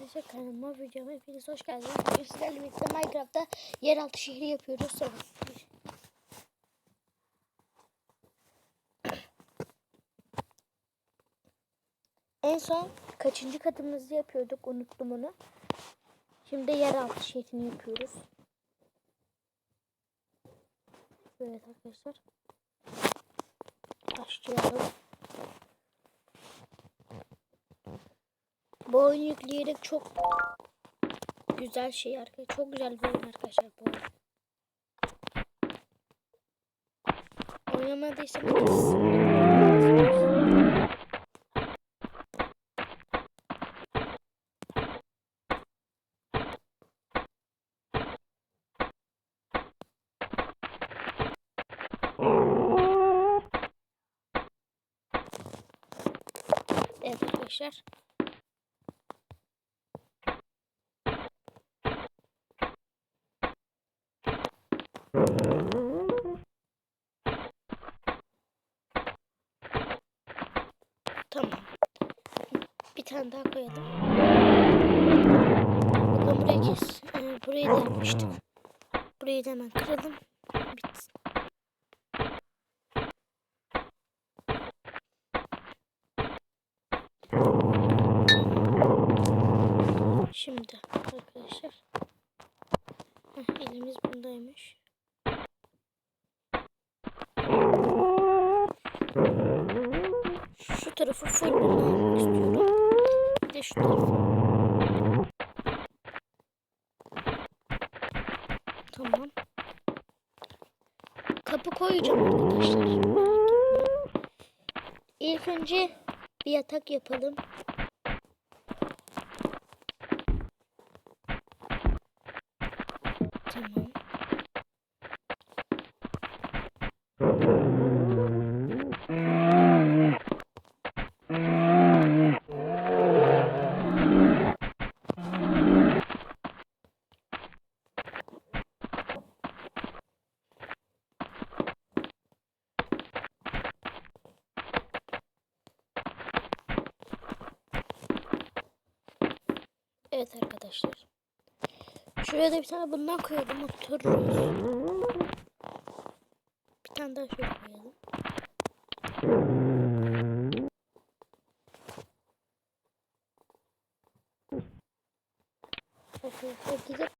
arkadaşlar kanalıma videoma hepiniz hoş geldiniz. Bugün sizlerle birlikte Minecraft'ta yeraltı şehri yapıyoruz. Sonra En son kaçıncı katımızı yapıyorduk unuttum onu. Şimdi yeraltı şehrini yapıyoruz. Evet arkadaşlar. Başlayalım. Bu oyunu yükleyerek çok güzel şey arkadaşlar. Çok güzel bir oyun arkadaşlar bu oyun. Oynamadıysanız Evet arkadaşlar. Tamam. Bir tane daha koyalım. Bakalım burayı kes. Ee, burayı da yapmıştık. Burayı da hemen kıralım. Bitsin. Şimdi arkadaşlar. Heh, elimiz bundaymış. Şu tarafı full yapmak istiyorum. Bir de şu tarafı. Tamam. Kapı koyacağım arkadaşlar. İlk önce bir yatak yapalım. Tamam. Evet arkadaşlar. Şuraya da bir tane bundan koyalım otururuz. Bir tane daha şöyle koyalım. Arkadaşlar gidip